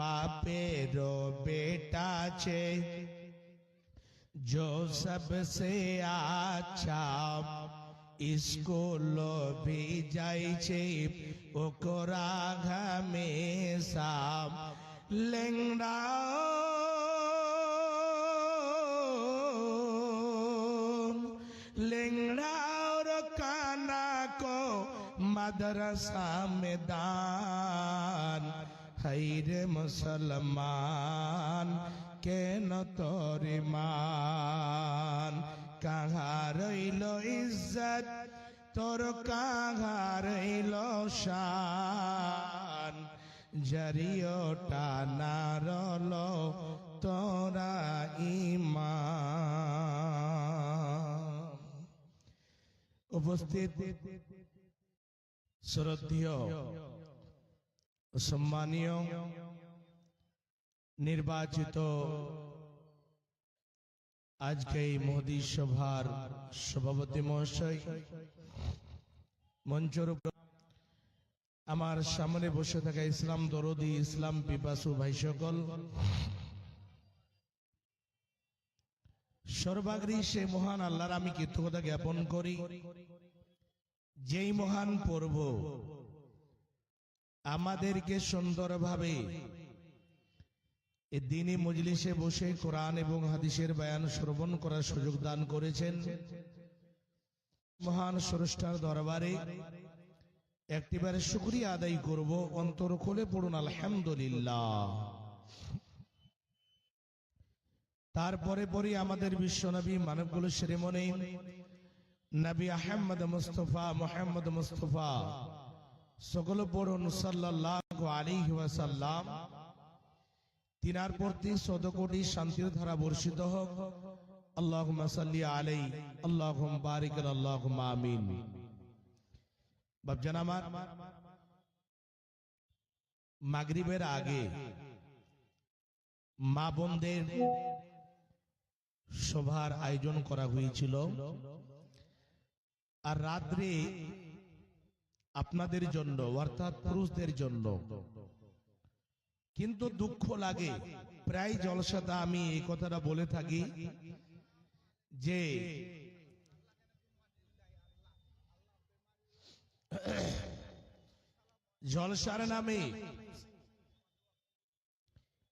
બાપેરો बेटा छे, जो सबसे अच्छा स्कूलो भी जाइ छे, ओकरा हमेशा लेंगड़ा लेंगड़ा और काना को मदरसा मैदान হাইরে মুসলমান, কেন তোর মান কাহারইল ইজ্জত, তোর কাহারইল শান। জরিয়টা নারল তোরা ইমা উপস্থিত, শ্রদ্ধেয় সম্মানীয় নির্বাচিত আজকে এই মোদী সভার সভাপতি মহাশয়, মঞ্চর আমার সামনে বসে থাকা ইসলাম দরদি, ইসলাম পিপাসু ভাই সকল। সর্বাগ্রী সে মহান আল্লাহর আমি কৃতজ্ঞতা জ্ঞাপন করি। যেই মহান পর্ব আমাদেরকে সুন্দরভাবে দিনী মজলিসে বসে কোরআন এবং হাদিসের বয়ান শ্রবণ করার সুযোগ দান করেছেন। মহান স্রষ্টার দরবারে একটিবারে শুক্রিয়া আদায় করব। অন্তর খুলে পড়ুন, আলহামদুলিল্লাহ। তারপরে পরে আমাদের বিশ্বনবী মানবগুলো সেরেমনি, নবী আহমদ মুস্তফা, মোহাম্মদ মুস্তফা সকল সাল্লাল্লাহু আলাইহি ওয়াসাল্লাম তিনার প্রতি শত কোটি শান্তির ধারা বর্ষিত হোক। আল্লাহুম্মা সাল্লি আলাই আল্লাহুম বারিক আল্লাহুম্মা আমিন। বাপজান আমার, মাগরিবের আগে মা বোনদের সভার আয়োজন করা হয়েছিল। আর রাত্রে আপনাদের জন্য, অর্থাৎ পুরুষদের জন্য। কিন্তু দুঃখ লাগে। প্রায় জলসাতে আমি এই কথাটা বলে থাকি যে, জলসার নামে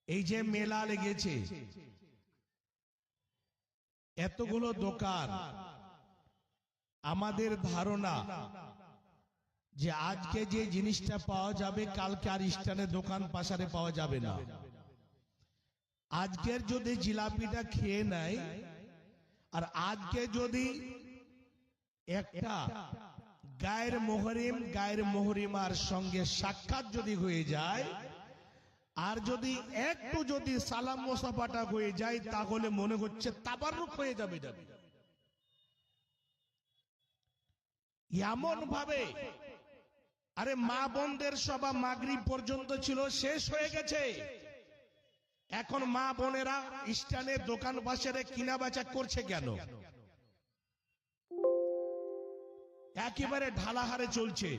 এই যে মেলা লেগেছে, এতগুলো দোকান, আমাদের ধারণা যে আজকে যে জিনিসটা পাওয়া যাবে, কালকে আর স্টানে দোকান পাশারে পাওয়া যাবে না। আজকের যদি জিলাপিটা খেয়ে নেয়, আর আজকে যদি একটা গায়ের মোহরিম, গায়ের মোহরিমার সঙ্গে সাক্ষাৎ যদি হয়ে যায়, আর যদি একটু যদি সালাম মোসাফাটা হয়ে যায়, তাহলে মনে হচ্ছে তাবারুক হয়ে যাবে। এমন ভাবে আরে মা বোনদের সভা মাগরিব পর্যন্ত ছিল শেষ হয়ে গেছে। এখন মা বোনেরা স্টানে দোকান বাসারে কিনা বেচা করছে কেন? একেবারে ঢালাহারে চলছে।